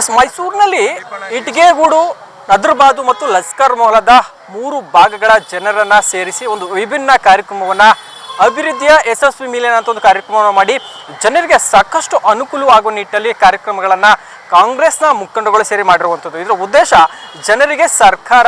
S, ಮೈಸೂರಿನಲ್ಲಿ ಇಟ್ಟಿಗೆಗೂಡು ನದ್ರಬಾದು ಮತ್ತು ಲಸ್ಕರ್ ಮೊಹಲದ ಮೂರು ಭಾಗಗಳ ಜನರನ್ನ ಸೇರಿಸಿ ಒಂದು ವಿಭಿನ್ನ ಕಾರ್ಯಕ್ರಮವನ್ನ ಅಭಿವೃದ್ಧಿಯ ಯಶಸ್ವಿ ಮಿಲನ ಅಂತ ಒಂದು ಕಾರ್ಯಕ್ರಮವನ್ನು ಮಾಡಿ, ಜನರಿಗೆ ಸಾಕಷ್ಟು ಅನುಕೂಲವಾಗುವ ನಿಟ್ಟಲ್ಲಿ ಕಾರ್ಯಕ್ರಮಗಳನ್ನ ಕಾಂಗ್ರೆಸ್ನ ಮುಖಂಡಗಳು ಸೇರಿ ಮಾಡಿರುವಂಥದ್ದು. ಇದರ ಉದ್ದೇಶ ಜನರಿಗೆ ಸರ್ಕಾರ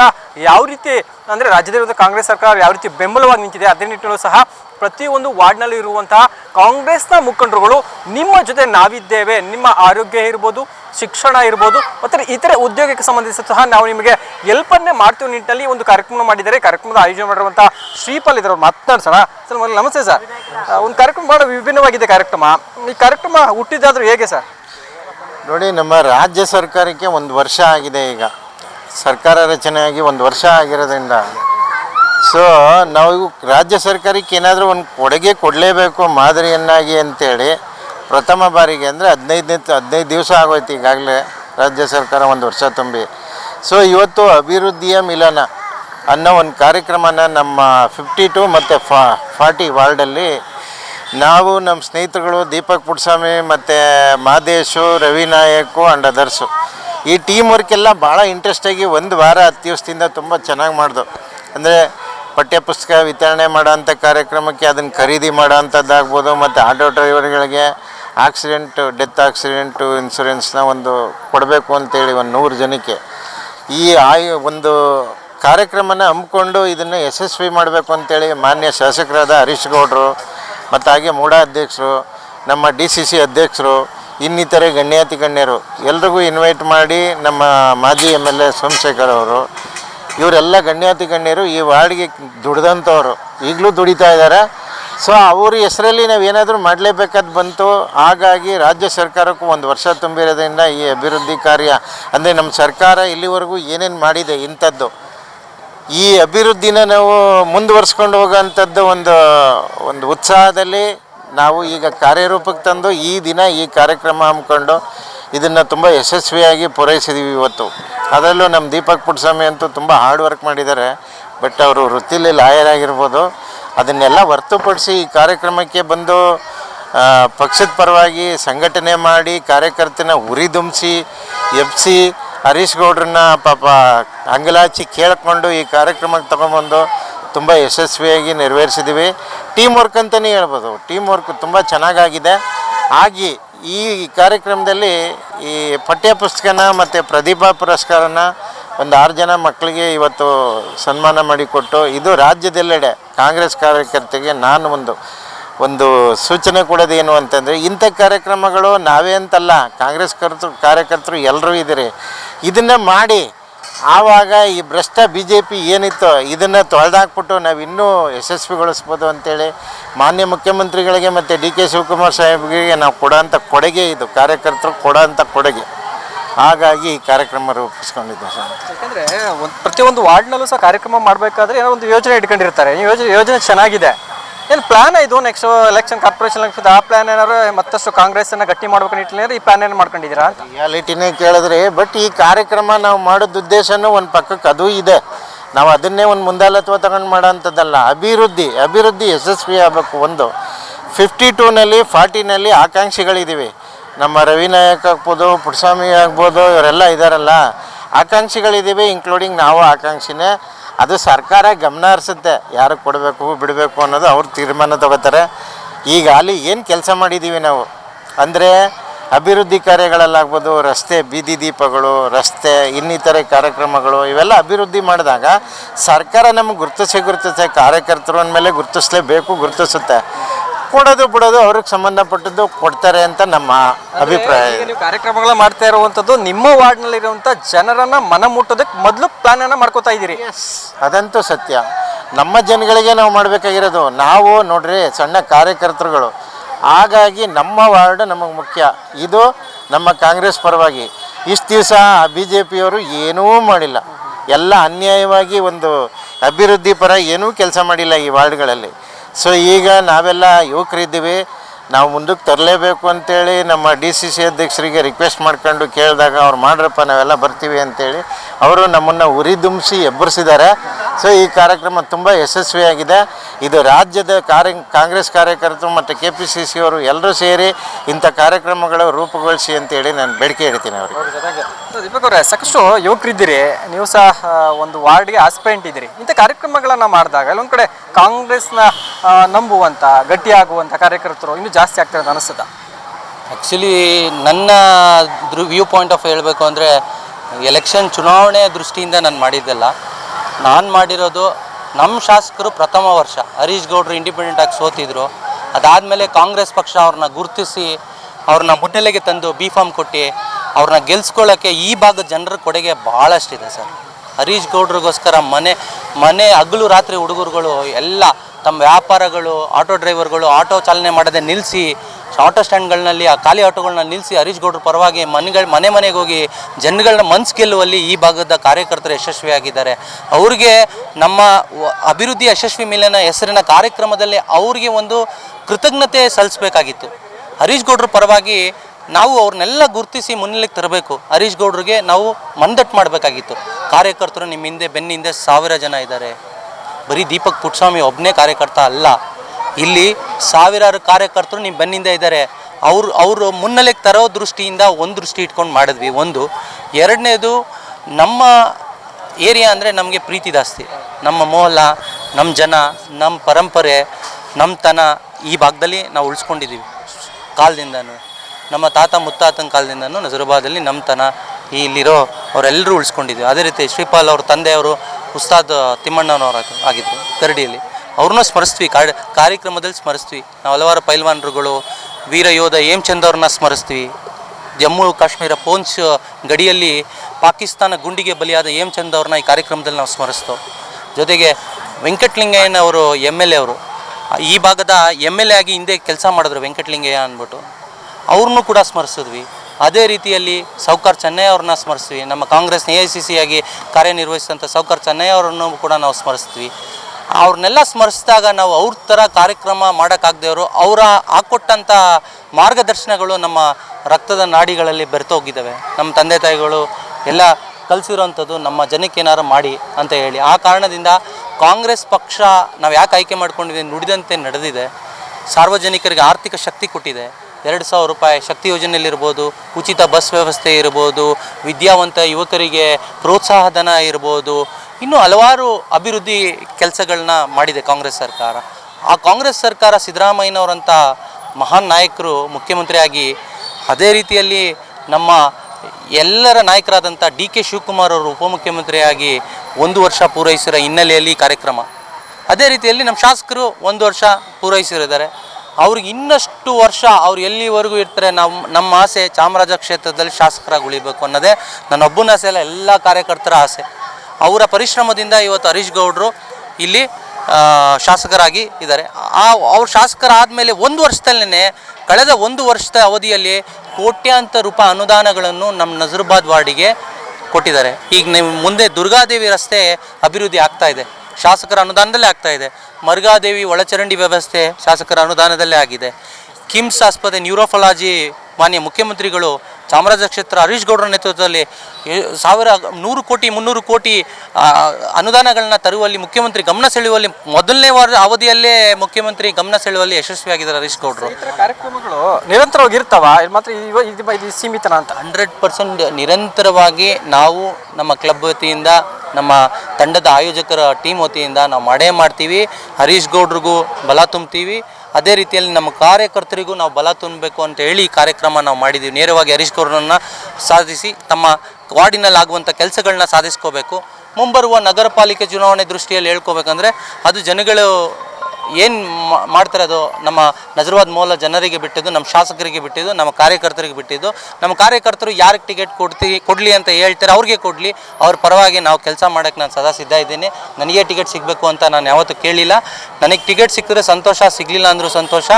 ಯಾವ ರೀತಿ ಅಂದರೆ ರಾಜ್ಯದಲ್ಲಿರುವ ಕಾಂಗ್ರೆಸ್ ಸರ್ಕಾರ ಯಾವ ರೀತಿ ಬೆಂಬಲವಾಗಿ ನಿಂತಿದೆ ಅದೇ ನಿಟ್ಟಿನಲ್ಲೂ ಸಹ ಪ್ರತಿಯೊಂದು ವಾರ್ಡ್ನಲ್ಲಿ ಇರುವಂತಹ ಕಾಂಗ್ರೆಸ್ನ ಮುಖಂಡರುಗಳು ನಿಮ್ಮ ಜೊತೆ ನಾವಿದ್ದೇವೆ. ನಿಮ್ಮ ಆರೋಗ್ಯ ಇರ್ಬೋದು ಶಿಕ್ಷಣ ಇರ್ಬೋದು ಮತ್ತು ಇತರೆ ಉದ್ಯೋಗಕ್ಕೆ ಸಂಬಂಧಿಸಿದ ಸಹ ನಾವು ನಿಮಗೆ ಎಲ್ಪನ್ನೇ ಮಾಡ್ತೀವಿ ನಿಟ್ಟಿನಲ್ಲಿ ಒಂದು ಕಾರ್ಯಕ್ರಮ ಮಾಡಿದ್ದಾರೆ. ಕಾರ್ಯಕ್ರಮದ ಆಯೋಜನೆ ಮಾಡಿರುವಂತಹ ಶ್ರೀಪಾಲ್ ಇದ್ರು ಮಾತನಾಡ್ಸೋಣ. ಸರ್ ಮೊದಲು ನಮಸ್ತೆ ಸರ್. ಒಂದು ಕಾರ್ಯಕ್ರಮ ಬಹಳ ವಿಭಿನ್ನವಾಗಿದೆ ಕಾರ್ಯಕ್ರಮ. ಈ ಕಾರ್ಯಕ್ರಮ ಹುಟ್ಟಿದ್ದಾದ್ರೂ ಹೇಗೆ ಸರ್? ನೋಡಿ, ನಮ್ಮ ರಾಜ್ಯ ಸರ್ಕಾರಕ್ಕೆ ಒಂದು ವರ್ಷ ಆಗಿದೆ ಈಗ. ಸರ್ಕಾರ ರಚನೆಯಾಗಿ ಒಂದು ವರ್ಷ ಆಗಿರೋದ್ರಿಂದ. ಸೊ ನಾವು ರಾಜ್ಯ ಸರ್ಕಾರಕ್ಕೆ ಏನಾದರೂ ಒಂದು ಕೊಡುಗೆ ಕೊಡಲೇಬೇಕು ಮಾದರಿಯನ್ನಾಗಿ ಅಂತೇಳಿ ಪ್ರಥಮ ಬಾರಿಗೆ ಅಂದರೆ ಹದಿನೈದನೇ ಹದಿನೈದು ದಿವಸ ಆಗೋಯ್ತು ಈಗಾಗಲೇ ರಾಜ್ಯ ಸರ್ಕಾರ ಒಂದು ವರ್ಷ ತುಂಬಿ. ಸೊ ಇವತ್ತು ಅಭಿವೃದ್ಧಿಯ ಮಿಲನ ಅನ್ನೋ ಒಂದು ಕಾರ್ಯಕ್ರಮನ ನಮ್ಮ ಫಿಫ್ಟಿ ಟು ಮತ್ತು ಫಾರ್ಟಿ ವಾರ್ಡಲ್ಲಿ ನಾವು ನಮ್ಮ ಸ್ನೇಹಿತರುಗಳು ದೀಪಕ್ ಪುಟ್ಸ್ವಾಮಿ ಮತ್ತು ರವಿ ನಾಯಕು ಆ್ಯಂಡ್ ಅದರ್ಸು ಈ ಟೀಮ್ ವರ್ಕ್ ಎಲ್ಲ ಭಾಳ ಇಂಟ್ರೆಸ್ಟಾಗಿ ಒಂದು ವಾರ ಹತ್ತು ದಿವಸದಿಂದ ತುಂಬ ಚೆನ್ನಾಗಿ ಮಾಡ್ದು. ಅಂದರೆ ಪಠ್ಯಪುಸ್ತಕ ವಿತರಣೆ ಮಾಡೋಂಥ ಕಾರ್ಯಕ್ರಮಕ್ಕೆ ಅದನ್ನು ಖರೀದಿ ಮಾಡೋವಂಥದ್ದಾಗ್ಬೋದು ಮತ್ತು ಆಟೋ ಡ್ರೈವರ್ಗಳಿಗೆ ಆಕ್ಸಿಡೆಂಟು ಡೆತ್ ಆಕ್ಸಿಡೆಂಟು ಇನ್ಸೂರೆನ್ಸ್ನ ಒಂದು ಕೊಡಬೇಕು ಅಂತೇಳಿ ಒಂದು ನೂರು ಜನಕ್ಕೆ. ಈ ಆಯು ಒಂದು ಕಾರ್ಯಕ್ರಮನ ಹಮ್ಮಿಕೊಂಡು ಇದನ್ನು ಯಶಸ್ವಿ ಮಾಡಬೇಕು ಅಂತೇಳಿ ಮಾನ್ಯ ಶಾಸಕರಾದ ಹರೀಶ್ ಗೌಡ್ರು ಮತ್ತು ಹಾಗೆ ಮೂಡ ಅಧ್ಯಕ್ಷರು, ನಮ್ಮ ಡಿ ಸಿ ಸಿ ಅಧ್ಯಕ್ಷರು, ಇನ್ನಿತರೆ ಗಣ್ಯಾತಿ ಗಣ್ಯರು, ಎಲ್ರಿಗೂ ಇನ್ವೈಟ್ ಮಾಡಿ ನಮ್ಮ ಮಾಜಿ ಎಂ ಎಲ್ ಎ ಸೋಮಶೇಖರ್ ಅವರು, ಇವರೆಲ್ಲ ಗಣ್ಯಾತಿ ಗಣ್ಯರು ಈ ವಾರ್ಡ್ಗೆ ದುಡ್ದಂಥವ್ರು, ಈಗಲೂ ದುಡಿತಾ ಇದ್ದಾರೆ ಸೊ ಅವ್ರ ಹೆಸರಲ್ಲಿ ನಾವು ಏನಾದರೂ ಮಾಡಲೇಬೇಕಾದ್ ಬಂತು, ಹಾಗಾಗಿ ರಾಜ್ಯ ಸರ್ಕಾರಕ್ಕೂ ಒಂದು ವರ್ಷ ತುಂಬಿರೋದ್ರಿಂದ ಈ ಅಭಿವೃದ್ಧಿ ಕಾರ್ಯ, ಅಂದರೆ ನಮ್ಮ ಸರ್ಕಾರ ಇಲ್ಲಿವರೆಗೂ ಏನೇನು ಮಾಡಿದೆ ಇಂಥದ್ದು ಈ ಅಭಿವೃದ್ಧಿನ ನಾವು ಮುಂದುವರ್ಸ್ಕೊಂಡು ಹೋಗೋವಂಥದ್ದು ಒಂದು ಒಂದು ಉತ್ಸಾಹದಲ್ಲಿ ನಾವು ಈಗ ಕಾರ್ಯರೂಪಕ್ಕೆ ತಂದು ಈ ದಿನ ಈ ಕಾರ್ಯಕ್ರಮ ಹಮ್ಮಿಕೊಂಡು ಇದನ್ನು ತುಂಬ ಯಶಸ್ವಿಯಾಗಿ ಪೂರೈಸಿದ್ದೀವಿ ಇವತ್ತು. ಅದರಲ್ಲೂ ನಮ್ಮ ದೀಪಕ್ ಪುಟ್ಸ್ವಾಮಿ ಅಂತೂ ತುಂಬ ಹಾರ್ಡ್ ವರ್ಕ್ ಮಾಡಿದ್ದಾರೆ. ಬಟ್ ಅವರು ವೃತ್ತಿಲಿ ಲಾಯರ್ ಆಗಿರ್ಬೋದು, ಅದನ್ನೆಲ್ಲ ಹೊರ್ತುಪಡಿಸಿ ಈ ಕಾರ್ಯಕ್ರಮಕ್ಕೆ ಬಂದು ಪಕ್ಷದ ಪರವಾಗಿ ಸಂಘಟನೆ ಮಾಡಿ ಕಾರ್ಯಕರ್ತನ ಉರಿದುಂಬಿಸಿ, ಎಬ್ಸಿ ಹರೀಶ್ ಗೌಡ್ರನ್ನ ಪಾಪ ಅಂಗಲಾಚಿ ಕೇಳಿಕೊಂಡು ಈ ಕಾರ್ಯಕ್ರಮಕ್ಕೆ ತಗೊಂಬಂದು ತುಂಬ ಯಶಸ್ವಿಯಾಗಿ ನೆರವೇರಿಸಿದ್ದೀವಿ. ಟೀಮ್ ವರ್ಕ್ ಅಂತಲೇ ಹೇಳ್ಬೋದು. ಟೀಮ್ ವರ್ಕ್ ತುಂಬ ಚೆನ್ನಾಗಾಗಿದೆ. ಆಗಿ ಈ ಕಾರ್ಯಕ್ರಮದಲ್ಲಿ ಈ ಪಠ್ಯಪುಸ್ತಕನ ಮತ್ತು ಪ್ರತಿಭಾ ಪುರಸ್ಕಾರನ ಒಂದು ಆರು ಜನ ಮಕ್ಕಳಿಗೆ ಇವತ್ತು ಸನ್ಮಾನ ಮಾಡಿಕೊಟ್ಟು ಇದು ರಾಜ್ಯದೆಲ್ಲೆಡೆ ಕಾಂಗ್ರೆಸ್ ಕಾರ್ಯಕರ್ತರಿಗೆ ನಾನು ಒಂದು ಒಂದು ಸೂಚನೆ ಕೊಡೋದೇನು ಅಂತಂದರೆ ಇಂಥ ಕಾರ್ಯಕ್ರಮಗಳು ನಾವೇ ಅಂತಲ್ಲ. ಕಾಂಗ್ರೆಸ್ ಕರ್ತರು ಕಾರ್ಯಕರ್ತರು ಎಲ್ಲರೂ ಇದ್ದೀರಿ. ಇದನ್ನು ಮಾಡಿ ಆವಾಗ ಈ ಭ್ರಷ್ಟ ಬಿ ಜೆ ಪಿ ಏನಿತ್ತು ಇದನ್ನು ತೊಳೆದಾಕ್ಬಿಟ್ಟು ನಾವು ಇನ್ನೂ ಯಶಸ್ವಿಗೊಳಿಸ್ಬೋದು ಅಂತೇಳಿ ಮಾನ್ಯ ಮುಖ್ಯಮಂತ್ರಿಗಳಿಗೆ ಮತ್ತು ಡಿ ಕೆ ಶಿವಕುಮಾರ್ ಸಾಹೇಬ್ಗೆ ನಾವು ಕೊಡೋಂಥ ಕೊಡುಗೆ ಇದು, ಕಾರ್ಯಕರ್ತರು ಕೊಡೋಂಥ ಕೊಡುಗೆ. ಹಾಗಾಗಿ ಈ ಕಾರ್ಯಕ್ರಮ ರೂಪಿಸ್ಕೊಂಡಿದ್ದೆ ಸರ್. ಯಾಕಂದರೆ ಒಂದು ಪ್ರತಿಯೊಂದು ವಾರ್ಡ್ನಲ್ಲೂ ಸಹ ಕಾರ್ಯಕ್ರಮ ಮಾಡಬೇಕಾದ್ರೆ ಏನೋ ಒಂದು ಯೋಜನೆ ಇಟ್ಕೊಂಡಿರ್ತಾರೆ. ಯೋಜನೆ ಯೋಜನೆ ಚೆನ್ನಾಗಿದೆ. ಏನು ಪ್ಲಾನ್ ಇದು ನೆಕ್ಸ್ಟ್ ಎಲೆಕ್ಷನ್ ಕಾರ್ಪೊರೇಷನ್ ಆ ಪ್ಲಾನ್ ಏನಾದ್ರು ಮತ್ತಷ್ಟು ಕಾಂಗ್ರೆಸ್ಸನ್ನು ಗಟ್ಟಿ ಮಾಡ್ಬೇಕು ನಿಟ್ಟಿನಲ್ಲಿ ಈ ಪ್ಲಾನ್ ಏನು ಮಾಡ್ಕೊಂಡಿದ್ದೀರಾ ರಿಯಾಲಿಟಿನೇ ಕೇಳಿದ್ರೆ ಬಟ್ ಈ ಕಾರ್ಯಕ್ರಮ ನಾವು ಮಾಡೋದು ಉದ್ದೇಶನೂ ಒಂದು ಪಕ್ಕಕ್ಕೆ ಅದು ಇದೆ. ನಾವು ಅದನ್ನೇ ಒಂದು ಮುಂದಾಲತ್ವ ತಗೊಂಡು ಮಾಡೋಂಥದ್ದಲ್ಲ. ಅಭಿವೃದ್ಧಿ ಅಭಿವೃದ್ಧಿ ಯಶಸ್ವಿ ಆಗಬೇಕು ಒಂದು. ಫಿಫ್ಟಿ ಟೂನಲ್ಲಿ ಫಾರ್ಟಿನಲ್ಲಿ ಆಕಾಂಕ್ಷಿಗಳಿದ್ದೀವಿ ನಮ್ಮ ರವಿ ನಾಯಕ್ ಆಗ್ಬೋದು, ಪುಟ್ಸ್ವಾಮಿ ಆಗ್ಬೋದು, ಇವರೆಲ್ಲ ಇದ್ದಾರಲ್ಲ ಆಕಾಂಕ್ಷಿಗಳಿದ್ದೀವಿ ಇನ್ಕ್ಲೂಡಿಂಗ್ ನಾವು ಆಕಾಂಕ್ಷಿನೇ. ಅದು ಸರ್ಕಾರ ಗಮನ ಹರಿಸುತ್ತೆ. ಯಾರು ಕೊಡಬೇಕು, ಬಿಡಬೇಕು ಅನ್ನೋದು ಅವ್ರು ತೀರ್ಮಾನ ತಗೋತಾರೆ. ಈಗ ಅಲ್ಲಿ ಏನು ಕೆಲಸ ಮಾಡಿದ್ದೀವಿ ನಾವು? ಅಂದರೆ ಅಭಿವೃದ್ಧಿ ಕಾರ್ಯಗಳಲ್ಲಾಗ್ಬೋದು, ರಸ್ತೆ, ಬೀದಿ ದೀಪಗಳು, ರಸ್ತೆ, ಇನ್ನಿತರೆ ಕಾರ್ಯಕ್ರಮಗಳು, ಇವೆಲ್ಲ ಅಭಿವೃದ್ಧಿ ಮಾಡಿದಾಗ ಸರ್ಕಾರ ನಮಗೆ ಗುರುತಿಸೇ ಗುರುತಿಸುತ್ತೆ ಕಾರ್ಯಕರ್ತರು ಅಂದಮೇಲೆ ಗುರುತಿಸ್ಲೇಬೇಕು, ಗುರುತಿಸುತ್ತೆ. ಕೊಡೋದು ಬಿಡೋದು ಅವ್ರಿಗೆ ಸಂಬಂಧಪಟ್ಟದ್ದು ಕೊಡ್ತಾರೆ ಅಂತ ನಮ್ಮ ಅಭಿಪ್ರಾಯ. ಈಗ ನೀವು ಕಾರ್ಯಕ್ರಮಗಳ ಮಾಡ್ತಾ ಇರುವಂತದ್ದು ನಿಮ್ಮ ವಾರ್ಡ್ನಲ್ಲಿ ಇರುವಂತ ಜನರನ್ನ ಮನ ಮುಟ್ಟೋದಕ್ಕೆ ಮೊದಲು ಪ್ಲಾನ್ ಅನ್ನ ಮಾಡ್ಕೋತಾ ಇದ್ದೀರಿ. ಅದಂತೂ ಸತ್ಯ. ನಮ್ಮ ಜನಗಳಿಗೆ ನಾವು ಮಾಡಬೇಕಾಗಿರೋದು ನಾವು ನೋಡ್ರಿ ಸಣ್ಣ ಕಾರ್ಯಕರ್ತರುಗಳು. ಹಾಗಾಗಿ ನಮ್ಮ ವಾರ್ಡ್ ನಮಗೆ ಮುಖ್ಯ. ಇದು ನಮ್ಮ ಕಾಂಗ್ರೆಸ್ ಪರವಾಗಿ. ಇಷ್ಟು ದಿವಸ ಬಿ ಜೆ ಪಿಯವರು ಏನೂ ಮಾಡಿಲ್ಲ. ಎಲ್ಲ ಅನ್ಯಾಯವಾಗಿ ಒಂದು ಅಭಿವೃದ್ಧಿ ಪರ ಏನೂ ಕೆಲಸ ಮಾಡಿಲ್ಲ ಈ ವಾರ್ಡ್ಗಳಲ್ಲಿ. ಸೊ ಈಗ ನಾವೆಲ್ಲ ಯುವಕರಿದ್ದೀವಿ. ನಾವು ಮುಂದಕ್ಕೆ ತರಲೇಬೇಕು ಅಂತೇಳಿ ನಮ್ಮ ಡಿ ಸಿ ಸಿ ಅಧ್ಯಕ್ಷರಿಗೆ ರಿಕ್ವೆಸ್ಟ್ ಮಾಡ್ಕೊಂಡು ಕೇಳಿದಾಗ ಅವ್ರು ಮಾಡ್ರಪ್ಪ, ನಾವೆಲ್ಲ ಬರ್ತೀವಿ ಅಂತೇಳಿ. ಅವರು ನಮ್ಮನ್ನು ಉರಿದುಂಬಿಸಿ ಎಬ್ಬರಿಸಿದ್ದಾರೆ. ಸೊ ಈ ಕಾರ್ಯಕ್ರಮ ತುಂಬ ಯಶಸ್ವಿಯಾಗಿದೆ. ಇದು ರಾಜ್ಯದ ಕಾರ್ಯ ಕಾಂಗ್ರೆಸ್ ಕಾರ್ಯಕರ್ತರು ಮತ್ತು ಕೆ ಪಿ ಸಿ ಸಿ ಅವರು ಎಲ್ಲರೂ ಸೇರಿ ಇಂಥ ಕಾರ್ಯಕ್ರಮಗಳು ರೂಪುಗೊಳಿಸಿ ಅಂತೇಳಿ ನಾನು ಬೇಡಿಕೆ ಇಡ್ತೀನಿ ಅವರಿಗೆ. ದೀಪಕ್ ಅವರೇ ಸಾಕಷ್ಟು ಯುವಕರಿದ್ದೀರಿ. ನೀವು ಸಹ ಒಂದು ವಾರ್ಡ್ಗೆ ಆಸ್ಪೆಂಟ್ ಇದ್ದೀರಿ. ಇಂಥ ಕಾರ್ಯಕ್ರಮಗಳನ್ನು ಮಾಡಿದಾಗ ಇಲ್ಲೊಂದು ಕಡೆ ಕಾಂಗ್ರೆಸ್ನ ನಂಬುವಂಥ ಗಟ್ಟಿಯಾಗುವಂಥ ಕಾರ್ಯಕರ್ತರು ಇನ್ನೂ ಜಾಸ್ತಿ ಆಗ್ತಾರೆ ಅಂತ ಅನಿಸ್ತದ? ಆ್ಯಕ್ಚುಲಿ ನನ್ನ ದೃ ವ್ಯೂ ಪಾಯಿಂಟ್ ಆಫ್ ಹೇಳಬೇಕು ಅಂದರೆ ಎಲೆಕ್ಷನ್ ಚುನಾವಣೆ ದೃಷ್ಟಿಯಿಂದ ನಾನು ಮಾಡಿದ್ದಲ್ಲ. ನಾನು ಮಾಡಿರೋದು ನಮ್ಮ ಶಾಸಕರು ಪ್ರಥಮ ವರ್ಷ. ಹರೀಶ್ ಗೌಡ್ರು ಇಂಡಿಪೆಂಡೆಂಟ್ ಆಗಿ ಸೋತಿದ್ರು. ಅದಾದಮೇಲೆ ಕಾಂಗ್ರೆಸ್ ಪಕ್ಷ ಅವ್ರನ್ನ ಗುರುತಿಸಿ, ಅವ್ರನ್ನ ಮುನ್ನೆಲೆಗೆ ತಂದು ಬಿ ಫಾರ್ಮ್ ಕೊಟ್ಟು, ಅವ್ರನ್ನ ಗೆಲ್ಸ್ಕೊಳ್ಳೋಕ್ಕೆ ಈ ಭಾಗದ ಜನರ ಕೊಡುಗೆ ಭಾಳಷ್ಟಿದೆ ಸರ್. ಹರೀಶ್ ಗೌಡ್ರಿಗೋಸ್ಕರ ಮನೆ ಮನೆ ಹಗಲು ರಾತ್ರಿ ಹುಡುಗರುಗಳು ಎಲ್ಲ ತಮ್ಮ ವ್ಯಾಪಾರಗಳು, ಆಟೋ ಡ್ರೈವರ್ಗಳು, ಆಟೋ ಚಾಲನೆ ಮಾಡದೆ ನಿಲ್ಲಿಸಿ ಆಟೋ ಸ್ಟ್ಯಾಂಡ್ಗಳಲ್ಲಿ ಆ ಖಾಲಿ ಆಟೋಗಳನ್ನ ನಿಲ್ಲಿಸಿ ಹರೀಶ್ ಗೌಡ್ರ ಪರವಾಗಿ ಮನೆಗಳ, ಮನೆ ಮನೆಗೆ ಹೋಗಿ ಜನಗಳನ್ನ ಮನ್ಸು ಗೆಲ್ಲುವಲ್ಲಿ ಈ ಭಾಗದ ಕಾರ್ಯಕರ್ತರು ಯಶಸ್ವಿಯಾಗಿದ್ದಾರೆ. ಅವ್ರಿಗೆ ನಮ್ಮ ಅಭಿವೃದ್ಧಿ ಯಶಸ್ವಿ ಮಿಲನ ಹೆಸರಿನ ಕಾರ್ಯಕ್ರಮದಲ್ಲಿ ಅವ್ರಿಗೆ ಒಂದು ಕೃತಜ್ಞತೆ ಸಲ್ಲಿಸಬೇಕಾಗಿತ್ತು. ಹರೀಶ್ ಗೌಡ್ರ ಪರವಾಗಿ ನಾವು ಅವ್ರನ್ನೆಲ್ಲ ಗುರುತಿಸಿ ಮುನ್ನೆಲೆಗೆ ತರಬೇಕು. ಹರೀಶ್ ಗೌಡ್ರಿಗೆ ನಾವು ಮಂದಟ್ಟು ಮಾಡಬೇಕಾಗಿತ್ತು. ಕಾರ್ಯಕರ್ತರು ನಿಮ್ಮ ಹಿಂದೆ ಬೆನ್ನ ಹಿಂದೆ ಸಾವಿರ ಜನ ಇದ್ದಾರೆ. ಬರೀ ದೀಪಕ್ ಪುಟ್ಸ್ವಾಮಿ ಒಬ್ಬನೇ ಕಾರ್ಯಕರ್ತ ಅಲ್ಲ. ಇಲ್ಲಿ ಸಾವಿರಾರು ಕಾರ್ಯಕರ್ತರು ನಿಮ್ಮ ಬೆನ್ನಿಂದ ಇದ್ದಾರೆ. ಅವರು ಅವರು ಮುನ್ನೆಲೆಗೆ ತರೋ ದೃಷ್ಟಿಯಿಂದ ಒಂದು ದೃಷ್ಟಿ ಇಟ್ಕೊಂಡು ಮಾಡಿದ್ವಿ. ಒಂದು, ಎರಡನೇದು ನಮ್ಮ ಏರಿಯಾ ಅಂದರೆ ನಮಗೆ ಪ್ರೀತಿ ಜಾಸ್ತಿ. ನಮ್ಮ ಮೋಹಲ ನಮ್ಮ ಜನ ನಮ್ಮ ಪರಂಪರೆ ನಮ್ಮ ತನ ಈ ಭಾಗದಲ್ಲಿ ನಾವು ಉಳಿಸ್ಕೊಂಡಿದ್ದೀವಿ ಕಾಲದಿಂದನೂ. ನಮ್ಮ ತಾತ ಮುತ್ತಾತನ ಕಾಲದಿಂದನೂ ನಜರಬಾದಲ್ಲಿ ನಮ್ಮ ತನ ಇಲ್ಲಿರೋ ಅವರೆಲ್ಲರೂ ಉಳಿಸ್ಕೊಂಡಿದ್ದೀವಿ ಅದೇ ರೀತಿ ಶ್ರೀಪಾಲ್ ಅವ್ರ ತಂದೆಯವರು ಉಸ್ತಾದ್ ತಿಮ್ಮಣ್ಣನವರು ಆಗಿದ್ದರು ಕರಡಿಯಲ್ಲಿ. ಅವ್ರನ್ನೂ ಸ್ಮರಿಸ್ತೀವಿ. ಕಾರ್ಯ, ಕಾರ್ಯಕ್ರಮದಲ್ಲಿ ಸ್ಮರಿಸ್ತೀವಿ. ನಾವು ಹಲವಾರು ಪೈಲ್ವಾನರುಗಳು, ವೀರ ಯೋಧ ಹೇಮಚಂದ್ ಅವ್ರನ್ನ ಸ್ಮರಿಸ್ತೀವಿ. ಜಮ್ಮು, ಕಾಶ್ಮೀರ ಪೋಂಚ್ ಗಡಿಯಲ್ಲಿ ಪಾಕಿಸ್ತಾನ ಗುಂಡಿಗೆ ಬಲಿಯಾದ ಹೇಮಚಂದ್ ಅವ್ರನ್ನ ಈ ಕಾರ್ಯಕ್ರಮದಲ್ಲಿ ನಾವು ಸ್ಮರಿಸ್ತೋ ಜೊತೆಗೆ ವೆಂಕಟಲಿಂಗಯ್ಯನ ಅವರು ಎಂ ಎಲ್ ಎ ಅವರು. ಈ ಭಾಗದ ಎಂ ಎಲ್ ಎ ಆಗಿ ಹಿಂದೆ ಕೆಲಸ ಮಾಡಿದ್ರು ವೆಂಕಟಲಿಂಗಯ್ಯ ಅಂದ್ಬಿಟ್ಟು. ಅವ್ರನ್ನೂ ಕೂಡ ಸ್ಮರಿಸಿದ್ವಿ. ಅದೇ ರೀತಿಯಲ್ಲಿ ಸೌಕಾರ್ ಚೆನ್ನಯ್ಯ ಅವ್ರನ್ನ ಸ್ಮರಿಸ್ತೀವಿ. ನಮ್ಮ ಕಾಂಗ್ರೆಸ್ನ ಎ ಐ ಸಿ ಸಿ ಆಗಿ ಕಾರ್ಯನಿರ್ವಹಿಸಿದಂಥ ಸೌಕಾರ್ ಚೆನ್ನಯ್ಯ ಅವರನ್ನು ಕೂಡ ನಾವು ಸ್ಮರಿಸ್ತೀವಿ. ಅವ್ರನ್ನೆಲ್ಲ ಸ್ಮರಿಸಿದಾಗ ನಾವು ಅವ್ರ ಥರ ಕಾರ್ಯಕ್ರಮ ಮಾಡೋಕ್ಕಾಗದೇವರು, ಅವರ ಹಾಕ್ಕೊಟ್ಟಂಥ ಮಾರ್ಗದರ್ಶನಗಳು ನಮ್ಮ ರಕ್ತದ ನಾಡಿಗಳಲ್ಲಿ ಬೆರೆತೋಗಿದ್ದಾವೆ ನಮ್ಮ ತಂದೆ ತಾಯಿಗಳು ಎಲ್ಲ ಕಲಿಸಿರೋವಂಥದ್ದು ನಮ್ಮ ಜನಕ್ಕೆ ಏನಾರು ಮಾಡಿ ಅಂತ ಹೇಳಿ. ಆ ಕಾರಣದಿಂದ ಕಾಂಗ್ರೆಸ್ ಪಕ್ಷ ನಾವು ಯಾಕೆ ಆಯ್ಕೆ ಮಾಡ್ಕೊಂಡಿದ್ದೀವಿ ನುಡಿದಂತೆ ನಡೆದಿದೆ. ಸಾರ್ವಜನಿಕರಿಗೆ ಆರ್ಥಿಕ ಶಕ್ತಿ ಕೊಟ್ಟಿದೆ. ಎರಡು ಸಾವಿರ ರೂಪಾಯಿ ಶಕ್ತಿ ಯೋಜನೆಯಲ್ಲಿರ್ಬೋದು, ಉಚಿತ ಬಸ್ ವ್ಯವಸ್ಥೆ ಇರ್ಬೋದು, ವಿದ್ಯಾವಂತ ಯುವಕರಿಗೆ ಪ್ರೋತ್ಸಾಹ ಧನ ಇರ್ಬೋದು ಇನ್ನೂ ಹಲವಾರು ಅಭಿವೃದ್ಧಿ ಕೆಲಸಗಳನ್ನ ಮಾಡಿದೆ ಕಾಂಗ್ರೆಸ್ ಸರ್ಕಾರ. ಆ ಕಾಂಗ್ರೆಸ್ ಸರ್ಕಾರ ಸಿದ್ದರಾಮಯ್ಯನವರಂಥ ಮಹಾನ್ ನಾಯಕರು, ಮುಖ್ಯಮಂತ್ರಿಯಾಗಿ ಅದೇ ರೀತಿಯಲ್ಲಿ ನಮ್ಮ ಎಲ್ಲರ ನಾಯಕರಾದಂಥ ಡಿ ಕೆ ಶಿವಕುಮಾರ್ ಅವರು ಉಪಮುಖ್ಯಮಂತ್ರಿಯಾಗಿ ಒಂದು ವರ್ಷ ಪೂರೈಸಿರೋ ಹಿನ್ನೆಲೆಯಲ್ಲಿ ಕಾರ್ಯಕ್ರಮ. ಅದೇ ರೀತಿಯಲ್ಲಿ ನಮ್ಮ ಶಾಸಕರು ಒಂದು ವರ್ಷ ಪೂರೈಸಿರಿದ್ದಾರೆ ಅವ್ರಿಗೆ ಇನ್ನಷ್ಟು ವರ್ಷ ಅವ್ರು ಎಲ್ಲಿವರೆಗೂ ಇರ್ತಾರೆ ನಮ್ಮ ನಮ್ಮ ಆಸೆ ಚಾಮರಾಜ ಕ್ಷೇತ್ರದಲ್ಲಿ ಶಾಸಕರಾಗಿ ಉಳಿಬೇಕು ಅನ್ನೋದೇ ನನ್ನೊಬ್ಬನ ಆಸೆ ಅಲ್ಲ, ಎಲ್ಲ ಕಾರ್ಯಕರ್ತರ ಆಸೆ. ಅವರ ಪರಿಶ್ರಮದಿಂದ ಇವತ್ತು ಹರೀಶ್ ಗೌಡರು ಇಲ್ಲಿ ಶಾಸಕರಾಗಿ ಇದ್ದಾರೆ. ಆ, ಅವ್ರು ಶಾಸಕರಾದಮೇಲೆ ಒಂದು ವರ್ಷದಲ್ಲೇ ಕಳೆದ ಒಂದು ವರ್ಷದ ಅವಧಿಯಲ್ಲಿ ಕೋಟ್ಯಾಂತರ ರೂಪಾಯಿ ಅನುದಾನಗಳನ್ನು ನಮ್ಮ ನಜರುಬಾದ್ ವಾರ್ಡಿಗೆ ಕೊಟ್ಟಿದ್ದಾರೆ. ಈಗ ನಿಮ್ಮ ಮುಂದೆ ದುರ್ಗಾದೇವಿ ರಸ್ತೆ ಅಭಿವೃದ್ಧಿ ಆಗ್ತಾ ಇದೆ. ಶಾಸಕರ ಅನುದಾನದಲ್ಲೇ ಆಗ್ತಾ ಇದೆ. ಮರ್ಗಾದೇವಿ ಒಳಚರಂಡಿ ವ್ಯವಸ್ಥೆ ಶಾಸಕರ ಅನುದಾನದಲ್ಲೇ ಆಗಿದೆ. ಕಿಮ್ಸ್ ಆಸ್ಪತ್ರೆ ನ್ಯೂರೋಫಾಲಜಿ ಮಾನ್ಯ ಮುಖ್ಯಮಂತ್ರಿಗಳು ಚಾಮರಾಜ ಕ್ಷೇತ್ರ ಹರೀಶ್ ಗೌಡರ ನೇತೃತ್ವದಲ್ಲಿ ಸಾವಿರ ನೂರು ಕೋಟಿ ಮುನ್ನೂರು ಕೋಟಿ ಅನುದಾನಗಳನ್ನ ತರುವಲ್ಲಿ ಮುಖ್ಯಮಂತ್ರಿ ಗಮನ ಸೆಳೆಯುವಲ್ಲಿ ಮೊದಲನೇ ವಾರ ಅವಧಿಯಲ್ಲೇ ಮುಖ್ಯಮಂತ್ರಿ ಗಮನ ಸೆಳೆಯುವಲ್ಲಿ ಯಶಸ್ವಿಯಾಗಿದ್ದಾರೆ ಹರೀಶ್ ಗೌಡರು. ಕಾರ್ಯಕ್ರಮಗಳು ನಿರಂತರವಾಗಿ ಇರ್ತಾವ? ಮಾತ್ರ ಇದು ಸೀಮಿತನ ಅಂತ. ಹಂಡ್ರೆಡ್ ಪರ್ಸೆಂಟ್ ನಿರಂತರವಾಗಿ ನಾವು ನಮ್ಮ ಕ್ಲಬ್ ವತಿಯಿಂದ ನಮ್ಮ ತಂಡದ ಆಯೋಜಕರ ಟೀಮ್ ವತಿಯಿಂದ ನಾವು ಮಾಡೇ ಮಾಡ್ತೀವಿ. ಹರೀಶ್ ಗೌಡ್ರಿಗೂ ಬಲ ತುಂಬ್ತೀವಿ ಅದೇ ರೀತಿಯಲ್ಲಿ ನಮ್ಮ ಕಾರ್ಯಕರ್ತರಿಗೂ ನಾವು ಬಲ ತುಂಬಬೇಕು ಅಂತ ಹೇಳಿ ಈ ಕಾರ್ಯಕ್ರಮ ನಾವು ಮಾಡಿದ್ದೀವಿ ನೇರವಾಗಿ ಹರೀಶ್ ಸಾಧಿಸಿ ತಮ್ಮ ವಾರ್ಡಿನಲ್ಲಿ ಆಗುವಂಥ ಕೆಲಸಗಳನ್ನ ಸಾಧಿಸ್ಕೋಬೇಕು. ಮುಂಬರುವ ನಗರ ಪಾಲಿಕೆ ಚುನಾವಣೆ ದೃಷ್ಟಿಯಲ್ಲಿ ಹೇಳ್ಕೋಬೇಕಂದ್ರೆ ಅದು ಜನಗಳು ಏನು ಮಾಡ್ತಾರೆ ಅದು? ನಮ್ಮ ನಜರ್ವಾದ್ ಮೂಲ ಜನರಿಗೆ ಬಿಟ್ಟಿದ್ದು ನಮ್ಮ ಶಾಸಕರಿಗೆ ಬಿಟ್ಟಿದ್ದು ನಮ್ಮ ಕಾರ್ಯಕರ್ತರಿಗೆ ಬಿಟ್ಟಿದ್ದು. ನಮ್ಮ ಕಾರ್ಯಕರ್ತರು ಯಾರಿಗೆ ಟಿಕೆಟ್ ಕೊಡ್ತಿ ಕೊಡಲಿ ಅಂತ ಹೇಳ್ತಾರೆ ಅವ್ರಿಗೆ ಕೊಡಲಿ. ಅವ್ರ ಪರವಾಗಿ ನಾವು ಕೆಲಸ ಮಾಡೋಕ್ಕೆ ನಾನು ಸದಾ ಸಿದ್ಧ ಇದ್ದೀನಿ. ನನಗೆ ಟಿಕೆಟ್ ಸಿಗಬೇಕು ಅಂತ ನಾನು ಯಾವತ್ತೂ ಕೇಳಿಲ್ಲ. ನನಗೆ ಟಿಕೆಟ್ ಸಿಕ್ಕಿದ್ರೆ ಸಂತೋಷ ಸಿಗಲಿಲ್ಲ ಅಂದರೂ ಸಂತೋಷ.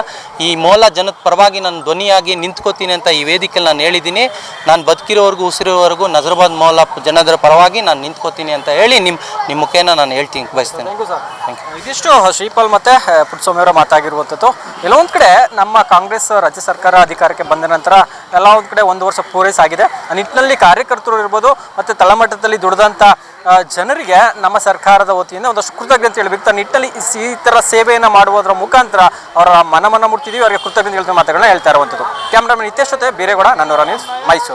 ಈ ಮೂಲ ಜನದ ಪರವಾಗಿ ನಾನು ಧ್ವನಿಯಾಗಿ ನಿಂತ್ಕೋತೀನಿ ಅಂತ ಈ ವೇದಿಕೆಯಲ್ಲಿ ನಾನು ಹೇಳಿದ್ದೀನಿ. ನಾನು ಬದುಕಿರೋವರೆಗೂ ಉಸಿರೋವರೆಗೂ ನಜರಬಾದ್ ಮೌಲ ಜನದರ ಪರವಾಗಿ ನಾನು ನಿಂತ್ಕೋತೀನಿ ಅಂತ ಹೇಳಿ ನಿಮ್ಮ ನಿಮ್ಮ ಮುಖೇನ ನಾನು ಹೇಳ್ತೀನಿ ಬಯಸ್ತೇನೆ. ಇದಿಷ್ಟು ಶ್ರೀಪಾಲ್ ಮತ್ತೆ ಆ, ಪುಟ್ಟಸ್ವಾಮಿ ಅವರ ಮಾತಾಗಿರುವಂಥದ್ದು. ಒಂದು ಕಡೆ ನಮ್ಮ ಕಾಂಗ್ರೆಸ್ ರಾಜ್ಯ ಸರ್ಕಾರ ಅಧಿಕಾರಕ್ಕೆ ಬಂದ ನಂತರ ಎಲ್ಲ ಒಂದು ಕಡೆ ಒಂದು ವರ್ಷ ಪೂರೈಸಾಗಿದೆ ಆ ನಿಟ್ಟಿನಲ್ಲಿ ಕಾರ್ಯಕರ್ತರು ಇರ್ಬೋದು ಮತ್ತು ತಳಮಟ್ಟದಲ್ಲಿ ದುಡಿದಂಥ ಜನರಿಗೆ ನಮ್ಮ ಸರ್ಕಾರದ ವತಿಯಿಂದ ಒಂದಷ್ಟು ಕೃತಜ್ಞತೆ ಹೇಳಬೇಕು. ತನ್ನ ನಿಟ್ಟಲ್ಲಿ ಈ ಥರ ಸೇವೆಯನ್ನು ಮಾಡುವುದರ ಮುಖಾಂತರ ಅವರ ಮನಮನ ಮುಟ್ತಿದ್ದೀವಿ ಅವರಿಗೆ ಕೃತಜ್ಞತೆ ಮಾತುಗಳನ್ನ ಹೇಳ್ತಾ ಇರುವಂಥದ್ದು. ಕ್ಯಾಮ್ರಾಮನ್ ನಿತ್ಯಶ್ ಜೊತೆ ಬೇರೆಗೌಡ ನನ್ನೂರ ನ್ಯೂಸ್ ಮೈಸೂರು.